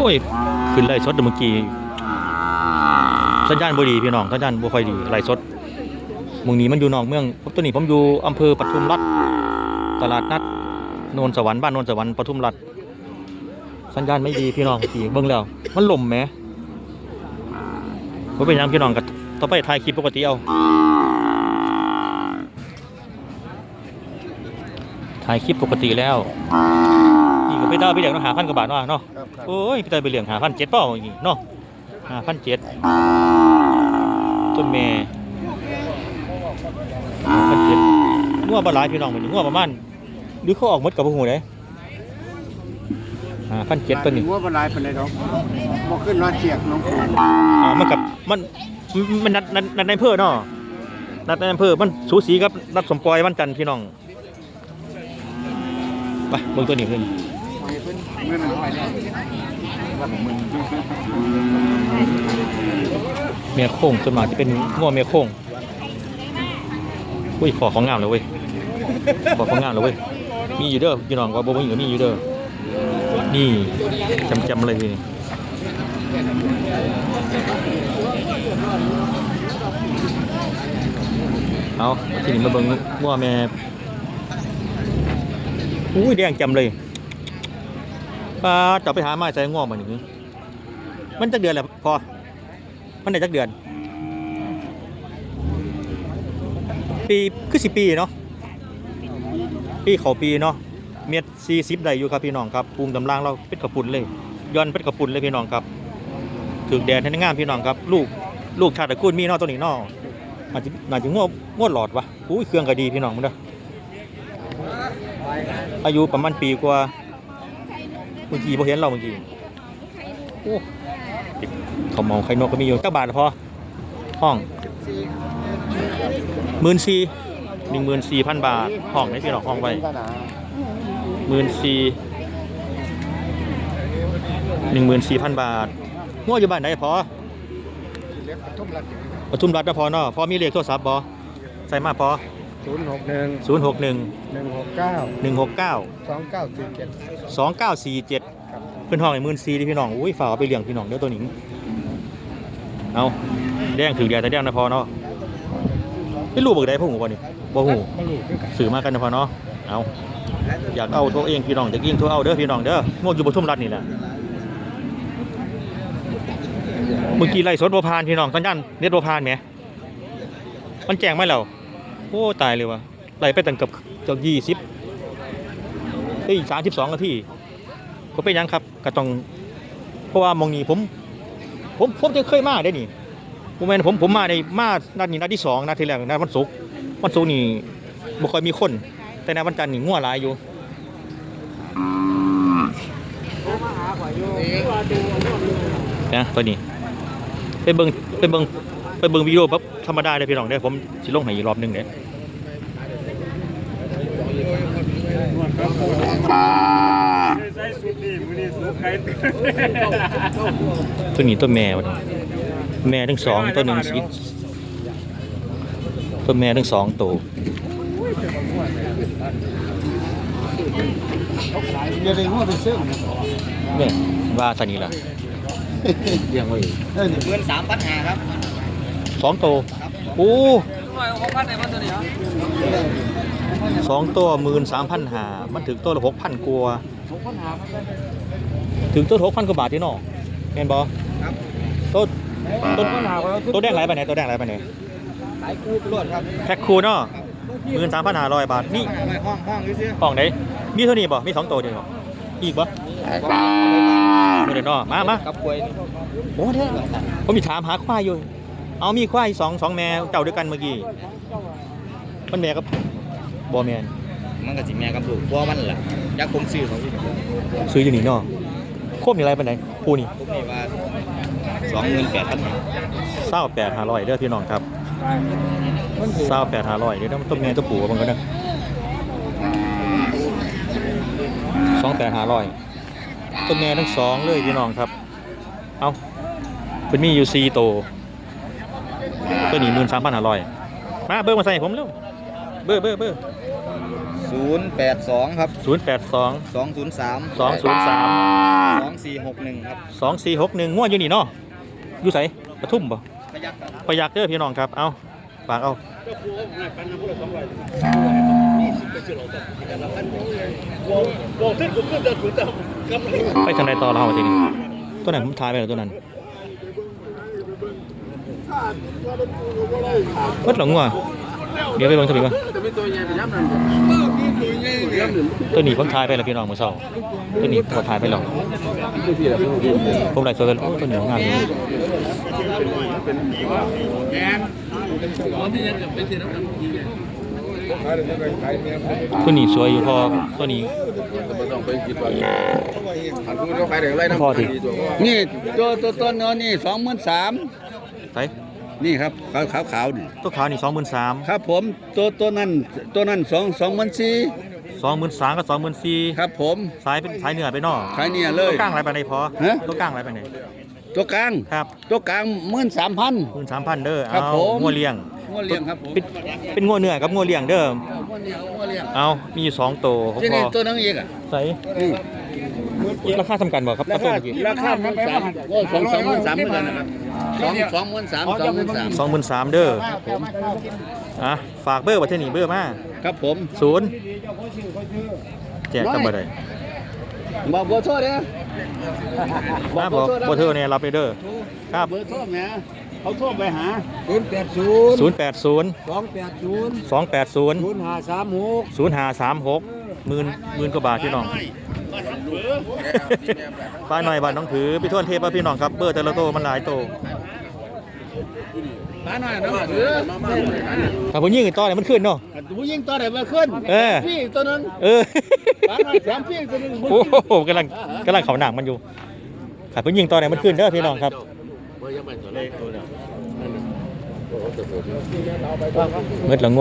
อ้ยขึ้นไล่สดเมื่อกี้สัญญาณบ่ดีพี่น้องสัญญาณบ่ค่อยดีไล่สดมึงนี้มันอยู่นอกเมืองตัวนี้ผมอยู่อำเภอปทุมรัฐตลาดนัดโนนสวรรค์บ้านโนนสวรรค์ปทุมรัฐสัญญาณไม่ดีพี่น้องเมื่อกี้เบิ่งแล้ว มันล่มแหมบ่เป็นยังพี่น้องก็ต่อไปถ่ายคลิปปกติเอาถ่ายคลิปปกติแล้ว ไปได้ไปเลี้ยงเนาะหาพันกว่าบาทเนาะเนาะครับครับโอ้ยไปได้ไปเลี้ยงหาพันเจ็ดเปล่าอย่างงี้เนาะหาพันเจ็ดต้นแม่พันเจ็ดงัวบาหลายพี่น้องเหมือนงัวประมาณหรือเขาออกหมดกับพวกหูเลยหาพันเจ็ดตัวนี้ว่าเป็นไรเป็นไรดอกบ่ขึ้นรอดเชียกน้องปูอ่ามันกับมันมันนัดนัดนัดในอำเภอเนาะนัดในอำเภอมันสูสีกับนัดสมปอยวันจันทร์พี่น้องไปเบิ่งตัวนี้ขึ้นไปเพิ่น เงินของมึงเมียโค้งส่วนมากจะเป็นง้อเมียโค้งอุ้ยขอของงามเลยเว้ยขอของงามเลยเว้ยมีอยู่เด้อพี่น้องว่าบ่มีก็มีอยู่เด้อนี่จำจำๆเลยทีนี้เอาทีนี้มาเบิ่งง้อแม่อุ้ยแดงจำเลย ป้าจะไปหาไม้ใส่ง้อมาหนึ่งมันจะเดือนแหละพอ มันได้จักเดือน ปีคือสิปีเนาะ ปีเขาปีเนาะ เม็ดสี่สิบได้อยู่ครับพี่น้องครับภูมกำลังเราเป็นกระปุ่นเลยย้อนเป็นกระปุ่นเลยพี่น้องครับถึกแดดให้งามพี่น้องครับ ลูกลูกชาติตะกูลมีนาะตัวนี้นาะอาจจะน่าจะงวงวดหลอดวะอุ้ยเครื่องก็ดีพี่น้องมันเด้ออายุประมาณปีกว่า เมื่อกี้พอเห็นเราเมื่อกี้โอ้เขาวเมาไข่นกก็มีอยู่เจ้าบาทละพอห้องหมื่นสี่หนึ่งหมื่นสี่พันบาทห้องไหนพี่น้องห้องไว้หมื่นสี่หนึ่งหมื่นสี่พันบาทง้ออยู่บ้านไหนพอเล็กทุ่มละปทุมรัฐนะพอเนาะพอมีเลขโทรศัพท์บอใส่มาพอ ศูนย์หกหนึ่งศูนย์หกหนึ่งหนึ่งหกเก้าหนึ่งหกเก้าสองเก้าสี่เจ็ดสองเก้าสี่เจ็ดครับเป็นห้องไอ้หมื่นสี่ที่พี่น้องอุ้ยฝากเอาไปเลี้ยงพี่น้องเดี๋ยวตัวนี้เอาแดงถือแดงแต่แดงนะพอเนาะไม่รู้เบิกได้พวกหูป่ะนี่บ่หูมาลูกด้วยกันสื่อมากันนะพอเนาะเอาอยากเอาตัวเองพี่น้องจะยิ่งตัวเอาเด้อพี่น้องเด้อม่วงอยู่ปทุมรัฐนี่แหละเมื่อกี้ไล่สดบัพานพี่น้องสัญญาณเน็ตบัพานไหมมันแจ้งไหมเรา โอ้ตายเลยวะไล่ไปตั้งเกับเจ้ายี่สิบเฮ้ยสามสิบสองนาทีก็เป็นหยังครับก็ต้องเพราะว่ามองนี้ผม ผมผมจะเคยมาได้นี่ผมแม่นผมผมมาในมานัดนี้นัดที่สองนัดที่แรกนัดวันศุกร์วันศุกร์นี่บ่ค่อยมีคน แต่ในวันจันทร์นี่งัวหลายอยู่นะตัวนี้ไปเบิ่งไปเบิ่ง ไปเบิ่งวิดีโอปั๊บธรรมดาเลยพี่น้องเด้อผมสิลงให้อีกรอบหนึงเด้อตัวนี้ตัวแม่วะนี่แม่ทั้งสองตัวหนึ่งสีตัวแม่ทั้งสองตัวเดี๋ยวได้หัวไปซื้อเนี่ยว่าสันนี้ล่ะ เลี้ยงไว้เออนี่เงินสามพันหาครับ สองตัวโอ้หน่อยหกพันในวันตัวนี้ครับสองตัวหมื่นสามพันหามันถึงตัวละหกพันกว่าหกพันหามันถึงตัวหกพันกว่าบาทที่นอกเห็นบอครับตัวตัวปัญหาว่าตัวแดงไหลไปไหนตัวแดงไหลไปไหนหลายคู่ไปรวดครับแพ็คคูเนาะหมื่นสามพันห้าร้อยบาทนี่ไม่ห้องห้องซื้อห้องไหนมีเท่านี้บ่มีสองตัวเดียวบ่อีกบ่ไม่ได้เนาะมามากับกล้วยนี่โอ้เด้อผมมีถามหาควายอยู่ เอามีควายสองสองแม่เจ้าด้วยกันเมื่อกี้มันแม่กับบ่แม่นมันก็สิแม่กับลูกบัวมันแหละยักษ์คงซื้อเขาอยู่ซื้ออยู่นี่เนาะโคมอย่างไรปานไหนผู้นี่พวกนี้ว่าสองหมื่นแปดพันหาเศร้าแปดห้าร้อยเด้อพี่น้องครับมันถูกเศร้าแปดห้าร้อยเดี๋ยวต้นแม่ตัวปู่มันก็นะสองแปดห้าร้อยต้นแม่ทั้งสองเลยพี่น้องครับ เอาเป็นมีอยู่สี่โตว ตัวนี้หมื่นสามพันห้าร้อยมาเบอร์มาใส่ให้ผมเร็วเบอร์เบอร์เบอร์ศูนย์แปดสองครับศูนย์แปดสองสองศูนย์สามสองศูนย์สามสองสี่หกหนึ่งครับสองสี่หกหนึ่งง่วอยู่นี่เนาะอยู่ไสปทุมบ่พยักครับประหยักเด้อพี่น้องครับ เอาฝากเอาไปทางไหนต่อเราทีนี้ตัวไหนผมทายไปแล้วตัวนั้น วัดหลงว่ะเดี๋ยวไปเบิ่งตัวนี้ก่อนตัวนี้ผมทายไปแล้วพี่น้องเมื่อเช้าตัวนี้ผมทายไปแล้วผมไล่ตัวกันโอ้ตัวนี้งามอยู่ตัวนี้สวยอยู่พอตัวนี้พอดีนี่ตัวตัวต้นเนาะนี่สองหมื่นสามไป นี่ครับขาวขาวขาวนี่ตัวขาวนี่สองหมื่นสามครับผมตัวตัวนั้นตัวนั้นสองสองหมื่นสี่สองหมื่นสามกับสองหมื่นสี่ครับผมสายเป็นสายเหนือไปเนอกขายเนี่ยเลยตัวกลางอะไรไปไหนพอฮะตัวกลางอะไรไปไหนตัวกลางครับตัวกลางหมื่นสามพันหมื่นสามพันเด้อครัเอาบผมงัวเลี้ยงงัวเลี้ยงครับผมเป็นเป็นงัวเนื้อกับงัวเลี้ยงเด้องัวเลี้ยงงัวเลี้ยงเอามีอยู่สองตัวพที่อนี่ตัวนั้นอีกอะใส่นี่ ราคาสำคัญบ่ครับราตัวคาเมื่อกี้ราคาหมื่นสามโอ้สองสองหมื่นสามเหมือนกันนะครับสองสองหมื่นสามสองหมื่นสามสองหมื่นสามเด้ออะฝากเบอร์ประเทศนี้เบอร์มาครับผมศูนย์แจกกันบ่ได้บอกเบอร์โทรเด้อมาบอกบ่เธอเนี่ยรับไปเด้อครับเบอร์โทรแหมเขาโทรไปหาศูนย์แปดศูนย์ศูนย์แปดศูนย์สองแปดศูนย์สองแปดศูนย์ศูนย์ห้าสามหกศูนย์ห้าสามหกหมื่นหมื่นกว่าบาทพี่น้อง ป้าหน่อยบ้านน้องถือพี่ทวนเทพว่าพี่น้องครับเบอร์แต่ละโตมันหลายโตหาหน่อยนะเออถ้าผมยิงต่อเนี่ยมันขึ้นเนาะผู้ยิงตัวไหนมาขึ้นเออพี่ตัวนั้นเออหาหน่อยแถมพี่ตัวนึงโอ้โหกำลังกำลังเขาหนักมันอยู่ถ้าผมยิงต่อเนี่ยมันขึ้นเด้อพี่น้องครับเมื่อหลัง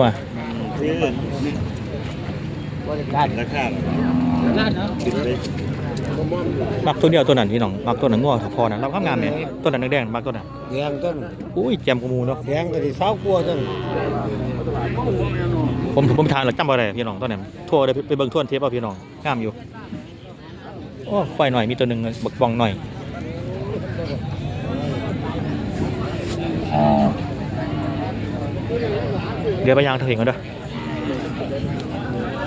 งัวราคามักตัวเดียวตัวนั้นพี่น้องมักตัวนั้นงัวถ้าพอนะเราข้ามงานเนี่ยตัวนั้นแดงๆมักตัวนั้นแดงต้นอุ้ยแจมกว่าหมูเนาะแดงก็ที่เศร้ากลัวต้นผมผมทานหลักจำบ่ได้พี่น้องตัวนั้นทั่วเลยไปเบิ่งทั่วเทปเอาพี่น้องงามอยู่โอ้ไฟหน่อยมีตัวหนึ่งบักบองหน่อยเดี๋ยวไปยางเถอะเห็นกันเด้อ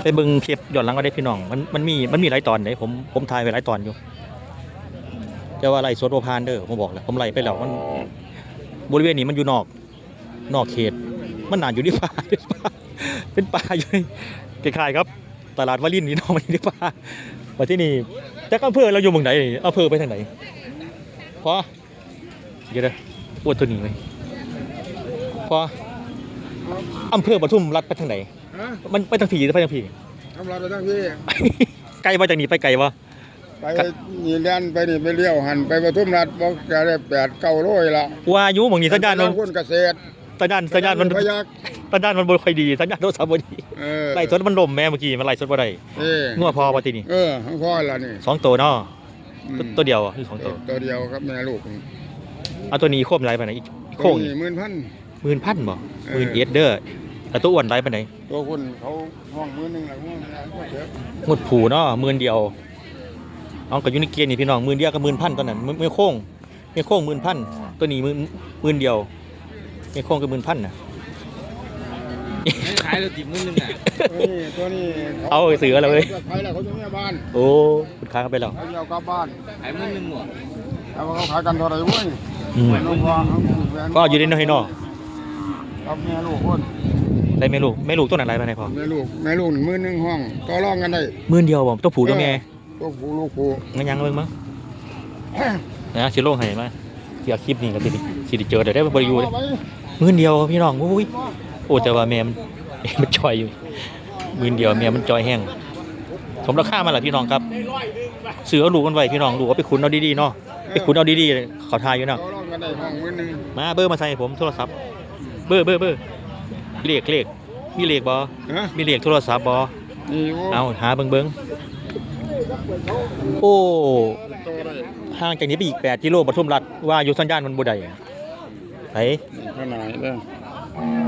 ไปเบิ่งคลิปย้อนหลังก็ได้พี่น้อง มันมันมีมันมีหลายตอนเด้ผมผมถ่ายไว้หลายตอนอยู่แต่ว่าไล่สดโอพานเด้อผมบอกแล้วผมไล่ไปแล้วมันบริเวณนี้มันอยู่นอก นอกเขต มันนานอยู่ที่ป่าเป็นป่าอยู่ในคล้ายๆครับ ตลาดวารินนี่น้องมันอยู่ที่ป่ามาที่นี่จากอำเภอเราอยู่เมืองไหนอำเภอไปทางไหนพอเดี๋ยวเด้อปวดตัวนี้เลยพออำเภอปทุมรัฐไปทางไหน ฮะมันไปทางผีหรือไปทางผี ทำเราไปทั้งที่ไกลมาจากนี้ไปไกลวะไปนี่เลียนไปนี่ไปเลี้ยวหันไปปทุมรัฐบอกจะได้แปดเก้าร้อยละวาอยุหมองนี้สัญญาณมันคนเกษตรสัญญาณสัญญาณมันพยักสัญญาณมันบ่ค่อยดีสัญญาณโทรศัพท์บ่ดีเออไล่สดมันล่มแม่เมื่อกี้มันไล่สดบ่ได้เอองัวพอปที่นี่เออทั้งพ่อละนี่สองตัวเนาะอืมตัวตัวเดียวอะคือสองตัวตัวเดียวครับแม่ลูกเอาตัวนี้โค้มไรไปไหนอีกโค้งนี่หมื่นพัน หมื่นพันบ่เออ หมื่นเอสเด้อ แล้วตัวอ้วนไรไปไหนตัวคนเขาห้องหมื่นหนึ่งหลังห้องก็เถอะหมดผูเนาะหมื่นเดียวเอากับยูนิเกียนี่พี่น้องหมื่นเดียวกับหมื่นพันตอนนั้นมือมือโค้งมือโค้งหมื่นพันตัวนี้หมื่นหมื่นเดียวมือโค้งกับหมื่นพันนะ ขายเราจีบมือนึงอะตัวนี้ตัวนี้เอาไปซื้อแล้วเว้ยขายแล้วเขาจะไม่บ้านโอ้คุณค้าเข้าไปแล้วเขาจะเอากลับบ้านขายมือนึงหมดแต่ว่าเขาขายกันเท่าไหร่เว้ยอืม น้องพ่อเขาแหวนก็อยู่ในน้อยเนาะ กับแม่ลูกคน ได้แม่ลูกแม่ลูกตัวไหนไรไปไหนพอแม่ลูกแม่ลูกหมื่นหนึ่งห้องต่อรองกันได้หมื่นเดียวบ่ตัวผูตัวแม่ตัวผู้ลูกผู้งั้นยังเบิ่งมั้งนะชิโร่ให้มาเดี๋ยวคลิปนี้ก็สิได้สิได้เจอได้ได้บริยูเลยเอาไปหมื่นเดียวพี่น้องอุ้ยโอ้แต่ว่าแม่มันแม่มันจอยอยู่หมื่นเดียวแม่มันจอยแห้งสมราคามาแหละพี่น้องครับเสือเอาลูกกันไว้พี่น้องลูกเอาไปขุนเอาดีๆเนาะไปขุนเอาดีๆเขาทายอยู่เนาะต่อรองกันได้ห้องหมื่นหนึ่งมาเบอร์มาใส่ให้ผมโทรศัพท์ เบอร์เบอร์เบอร์ เลขเลขมีเลขบอฮะมีเลขโทรศัพท์บอนี่อยู่เอาหาเบิ่งเบิ่งโอ้ต่อได้ห่างจากนี้ไปอีก8กิโลปทุมรัฐว่าอยู่สัญญาณมันบ่ได้ไผขนาดเด้อ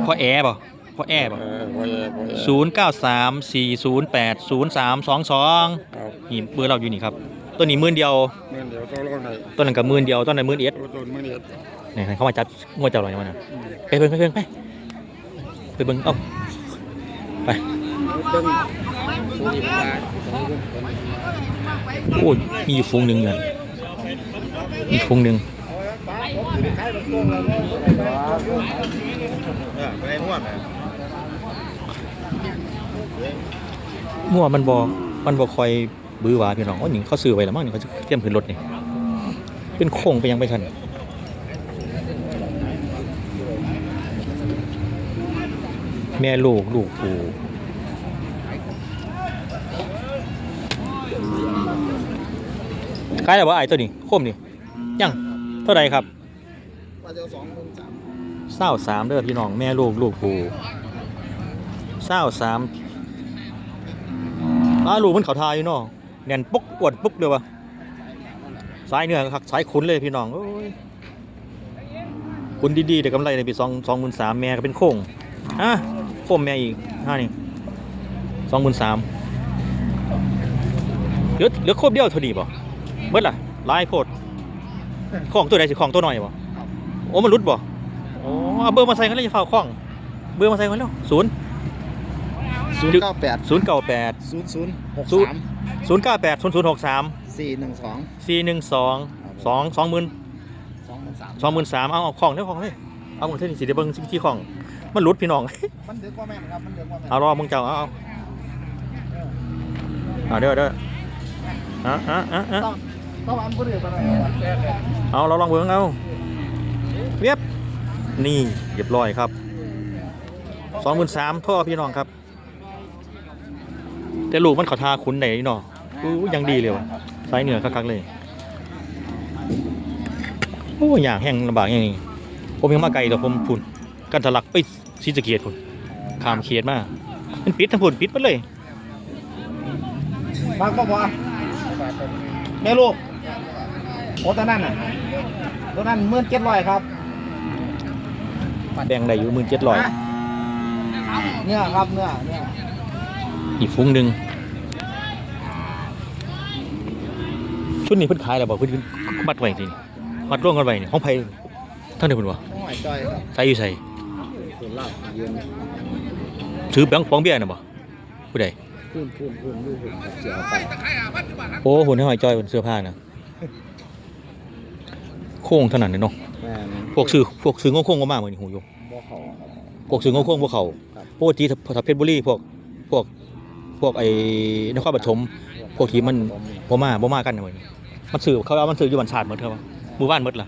พอแอร์บ่พ่อแอบบ่เออพอแย่พอแย่ศูนย์เก้าสามสี่ศูนย์แปดศูนย์สามสองสองครับนี่เบอร์เราอยู่นี่ครับตัวนี้หมื่นเดียวเมื่อเดี๋ยวต้องรอไหนตัวนั้นกับหมื่นเดียวตัวนั้นหมื่นเอ็ดตัวต้นมื่อเดียวนี่ให้เขามาจับงวดเจ้าหน่อยมันนะไปเบิ่งไปเบิ่งไป ไปเบิ่งเอ้าไปโอ้ยมีอยู่ฟูงหนึ่งเนี่ยมีฟูงหนึ่งมั่วมันบอมันบอคอยบื้อวาพี่น้องว่าหนิงเขาซื้อไว้แล้วมั้งเขาจะเตรียมขึ้นรถนี่เป็นโค้งไปยังไปทัน ม่ลูกลูกปูขายแล้วว่าไอ้ตัวนี้โคมนี่ยังเท่าไรครับว่าจะสองคนสามเศร้าสามเด้อพี่น้องแม่ลูกลูกปูเศร้าสามอ้าลูกมันเขาทาอยู่เนาะแน่นปุ๊กอวดปุ๊กเลยวะสายเนื้อครับสายขุนเลยพี่น้องโอ้ยขุนดีๆแต่กำไรในปีสองสองหมื่นสามแม่ก็เป็นโค้งอะ ค้งแม่อีกห้านี่สองหมื่นสามเหลือเหลือโคบเดียวเท่านี้ป่ะเบิดล่ะลายโพดของตัวใดสิของตัวน้อยป่ะโอ้มันรุดบ่โอ้เอาเบอร์มาใส่กันเลยจะเฝ้าของเบอร์มาใส่กันแล้วศูนย์ศูนย์เก้าแปดศูนย์เก้าแปดศูนย์ศูนย์หกศูนย์สามศูนย์เก้าแปดศูนย์ศูนย์หกสามสี่หนึ่งสองสี่หนึ่งสองสองสองหมื่นสองหมื่นสามสองหมื่นสามเอาเอาของเท่าของเลยเอาของเท่านี้สิเดี๋ยวเบิ้งที่ของ มันหลุดพี่น้อง มันเดือกว่าแม่นครับ มันเดือกว่าแม่นเอารอมึงเจ้าเอาเอาเอาเด้อเด้ออะอะอะอะต้องอันก็เดือกไปหน่อยเอาเราลองเบิ้งเอาเรียบนี่เรียบร้อยครับสองหมื่นสามพ่อพี่น้องครับ แต่ลูกมันเขาทาคุ้นไหนเนาะอู้ยังดีเลยว่ะสายเหนือคักๆเลยโอ้ยอยากแห้งลำบากอย่างนี้ผมยังมาไกลแต่ผมพุ่นกันทะลักไป ศรีสะเกียดพุ่นข้ามเขตมามันปิดทั้งพุ่นปิดหมดเลยฟังก็พอแม่ลูกโอ้ตัวนั้นน่ะตัวนั้นหมื่นเจ็ดร้อยครับแบ่งได้อยู่หมื่นเจ็ดร้อยเนื้อครับเนื้อเนื้ออีกฟุ้งหนึ่งชุดนี้เพิ่นขายแล้วบอกเพิ่นเพิ่นมัดไว้จริงมัดร่วงกันไว้นี่ห้องไผ่ท่านเดียวเพิ่นวะหอยจ้อยครับใส่อยู่ใส่ส่วน ลาบยืนซื้อแบงค์ฟองเบี้ยน่ะบ่ผู้ใดพูนพูนพูนดูหุ่นครับเสียไปโอ้หุ่นให้หอยจอยบนเสื้อผ้านะโค้งเท่านั้นเลยเนาะแม่นพวกซื้อพวกซื้อโค้งๆก็มาเหมือนหูโยบ่เขาครับ พวกซื้อโค้งๆพวกเขาครับ ปกติถ้าถ้าเพชรบุรีพวกพวกพวกไอ้นครปฐม พวกที่มันบ่มาบ่มากันนะเว้ยมันซื้อเขาเอามันซื้ออยู่บันชาติหมดเท่าหมู่บ้านหมดล่ะ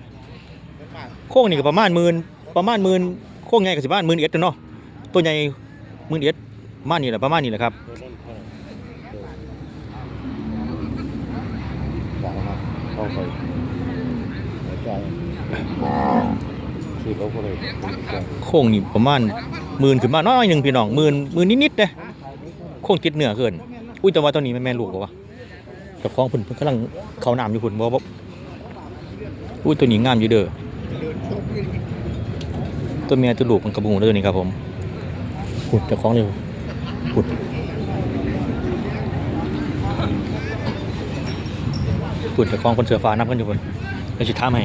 โค้งนี่ก็ประมาณหมื่นประมาณหมื่น โค้งใหญ่ก็สิประมาณหมื่นเอ็ดเนาะตัวใหญ่หมื่นเอ็ดประมาณนี้แหละประมาณนี้แหละครับโค้งนี่ประมาณหมื่นขึ้นมาน้อยหนึ่งพี่น้องหมื่นหมื่นนิดๆเด้โค้งติดเหนือเกินอุ้ยแต่ว่าตัวนี้แม่นแม่ลูกบ่วะเจ้าของเพิ่นเพิ่นกำลังเขาน้ำอยู่พุ่นบ่บ่อุ้ยตัวนี้งามอยู่เด้อ ตัวเมียตัวลูกมันกระบุงตัวนี้ครับผมพุ่นเจ้าของเลยพุ่นพุ่นเจ้าของคนเสือฟ้านับกันอยู่พุ่นแล้วสิถามให้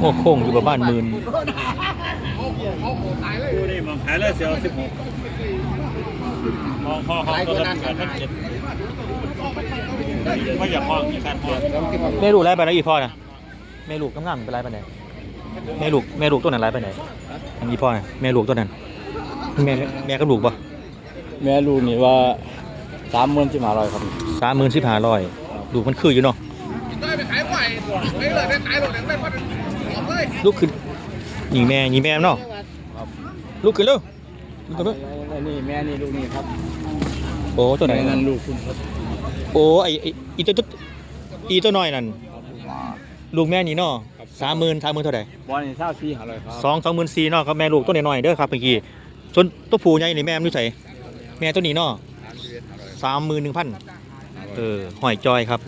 โอ้โค้งอยู่ประมาณหมื่นดูนี่มองขายเลยเสียวสิบหก มองคอคอตัวละแปดพันเจ็ดไม่อยากคอมีการคอแม่ลูกไล่ไปไหนอีพ่อนะแม่ลูกกำลังไปไล่ไปไหนแม่ลูกแม่ลูกตัวนั้นไล่ไปไหนอันอีพ่อนะแม่ลูกตัวนั้นแม่แม่กับลูกปะแม่ลูกนี่ว่าสามหมื่นสิบห้าร้อยครับสามหมื่นสิบห้าร้อยลูกมันคืออยู่เนาะลูกขึ้นยิงแม่ยิงแม่เนาะลูกขึ้นเร็วลูกขึ้นเร็วนี่แม่นี่ลูกนี่ครับ โอ้ตัวไหนแม่นั่นลูกคุณครับโอ้ไอไอ้อีตัวตัวอีตัวน้อยนั่นลูกแม่นี่เนาะสามหมื่นสามหมื่นเท่าไหร่บอลนี่เศร้าสี่ห้าร้อยครับสองสองหมื่นสี่เนาะครับแม่ลูกตัวน้อยๆเด้อครับเมื่อกี้ส่วนตัวผู้ใหญ่นี่แม่มันอยู่ไสแม่ตัวนี้เนาะสามหมื่นหนึ่งพันเออหอยจอยครับ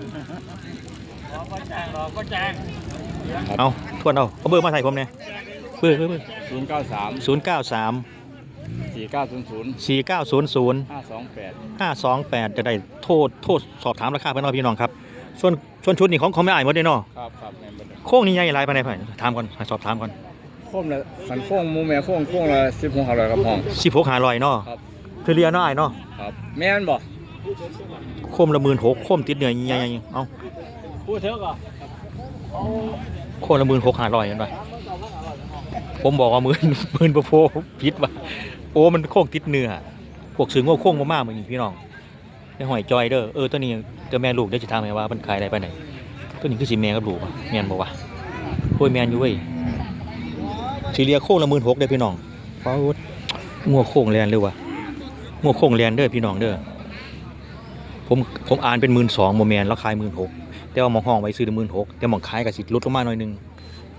ก็แจ้งรอก็แจ้งเอาทวนเอาเอาเบอร์มาใส่ผมเนี่ยเบอร์เบอร์เบอร์ศูนย์เก้าสามศูนย์เก้าสาม สี่เก้าศูนย์ศูนย์สี่เก้าศูนย์ศูนย์ห้าสองแปดห้าสองแปดจะได้โทษโทษสอบถามราคาเพื่อนเราพี่น้องครับ ส่วนส่วนชุดนี่ของของไม่อายหมดเลยเนาะครับครับแม่นบ่ได้โค้งนี่ใหญ่หลายปานใดพ่อยถามก่อนให้สอบถามก่อนโค้งละขันโค้งหมูแม่โค้งโค้งละสิบหกห้าร้อยครับห้องสิบหกหาลอยเนาะครับ คือเรียเนาะอายเนาะครับแม่นบ่โคมละหมื่นหกโคมติดเหนือใหญ่ๆเอาพูดเถอะก่อนโคมละหมื่นหกหาลอยเห็นปะผมบอกว่าหมื่นหมื่นประโพพิษว่ะ โอ้มันโค้งติดเนื้อพวกซื้อโง่โค้งมากๆเหมือนพี่น้องในหอยจอยเด้อเออตัวนี้เจ้าแม่ลูกได้จะทำไหมว่ามันขายอะไรไปไหนตัวนี้คือสีแม่กับลูกอะแมนบอกว่าโอ้ยแมนอยู่เว้ยสีเรียโค้งละหมื่นหกเด้อพี่น้องฟ้าวุฒงัวโค้งแลนเลยวะงัวโค้งแลนเด้อพี่น้องเด้อผมผมอ่านเป็นหมื่นสองโมแมนแล้วขายหมื่นหกแต่ว่ามองห้องไว้ซื้อหมื่นหกแต่มองขายกับสิลดลงมาหน่อยหนึง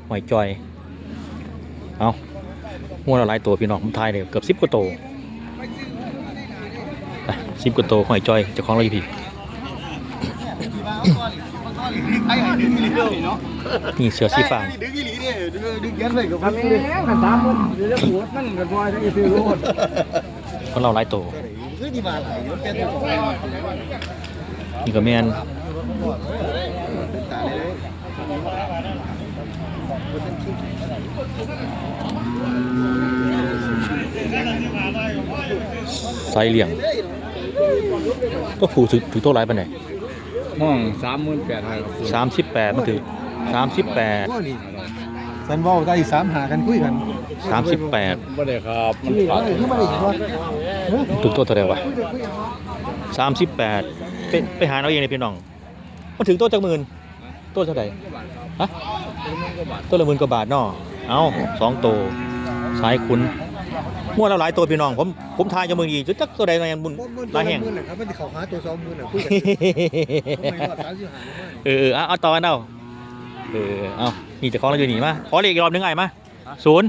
หอยจอยเอา งัวละหลายตัวพี่น้องผมทายเลยเกือบสิบกว่าตัวสิบกว่าตัวหอยจอยเจ้าของเราอยู่พี่นี่เสือสีฟ้าดึงอีหลีเนี่ยดึงดึงยันเลยกับมันเลยกันสามคนเปวดมันกันบ่ได้ซื้อรถของเราหลายตัวคือที่มาหลยแกตัวนี่ก็แมน ไซเลี่ยง ก็ผูถือถือตัวไรปะเนี่ยห้องสามหมื่นแปดครับสามสิบแปดมันถือสามสิบแปดสันว่าได้สามหากันคุยกันสามสิบแปดบ่ได้ครับมันที่ขาดที่มาได้ว่าถึงตัวเท่าไหร่วะสามสิบแปดไปไปหาเอาเองเลยพี่น้อง มันถึงตัวจักหมื่นตัวเท่าไหร่ฮะตัวละหมื่นกว่าบาทเนาะ เอาสองตัวสายคุณมั่วแล้วหลายตัวพี่น้องผมผมทายจะมือดีจุดจักตัวใดมายังบุญหลายแห่งหมื่นนะครับมันเขาหาตัวสองหมื่นอะคุยกันไม่รอดสามสิบหาเออเออเอาเอาต่อกันเอาเออเอานี่เจะคล้าของเราอยู่นี่มาขอเลขอีกรอบหนึงไงมาศูนย์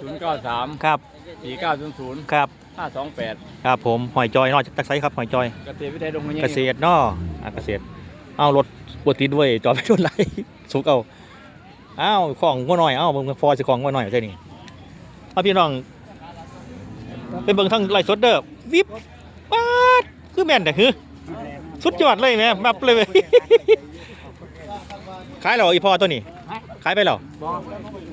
ศูนย์เก้าสามครับสี่เก้าศูนย์ศูนย์ครับห้าสองแปดครับผมหอยจอยเนอกจากตักไซครับหอยจอยเกษตรวิทยาดงหัวใหญ่เกษตรเนาะอะเกษตรเอารถปวดติดด้วยจอดไปชนไหลสุกเอา อ้าวของงัวหน่อย เอ้ามึงฟอสิของงัวหน่อยใช่นี่เอาพี่น้อง ไปเบิ่งทั้งไลฟ์สดเด้อวิบป๊าดคือแม่นแต่คือสุดยอดเลยแม่มับเลยเว้ยขายแล้วอีพอตัวนี้ ขายไปแล้ว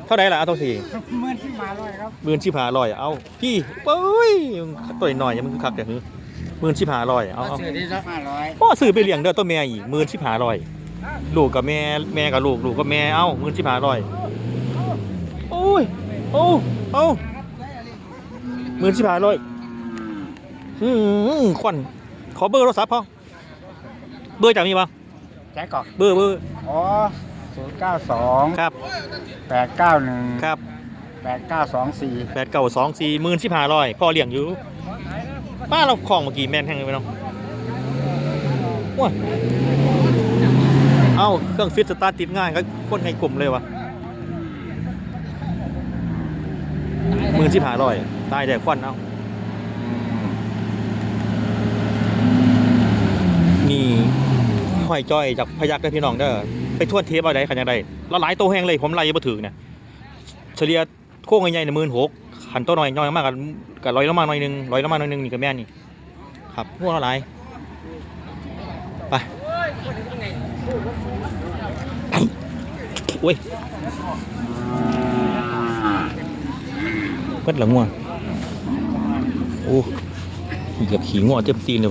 เท่าไหร่ล่ะเอาตัวสี่หมื่นชิบห้าร้อยครับหมื่นชิบห้าร้อยเอาพี่เอ้ยตัวหน่อยยังมันคือคักแต่คือหมื่นชิบห้าร้อยเอาเอาซื้อที่สักห้าร้อยพ่อซื้อไปเลี้ยงเด้อตัวแม่อีกหมื่นสิบห้าร้อย ลูกกับแม่แม่กับลูกลูกกับแม่เอ้าหมื่นสิบห้าร้อยโอ้ยโอ้โอ้หมื่นสิบห้าร้อยอืมควันขอเบอร์โทรศัพท์พ่อเบอร์จากมีปะแจ็คก่อนเบอร์เบอร์อ๋อศูนย์เก้าสองครับแปดเก้าหนึ่งครับแปดเก้าสองสี่แปดเก้าสองสี่หมื่นสิบห้าร้อยพ่อเลี้ยงอยู่ป้าเราของเมื่อกี้แม่นแห้งเลยไหมน้องว้าเอ้าเครื่องฟิตสตาร์ทติดง่ายก็คนให้กลุ่มเลยวะมื่นสิบหาร้อยตายแต่ควันเอานี่หอยจ้อยจากพยักได้พี่น้องเด้อไปทวนเทปเอาได้ขันยังไดแล้วหลายโตแห้งเลยผมไล่บ่ถึงเนี่ยเฉลี่ยโค้งใหญ่ๆเนี่ยหมื่นหกขันโตัวน้อยน้อยมากกับกับร้อยละมาหน่อยหนึงร้อยละมาหน่อยหนึงนี่ก็แม่นนี่ครับพวกเราหลายไป อุ้ยเพิ่นละง่วงโอ้เหยียบขี่ง่วงเจ็บตีนเลย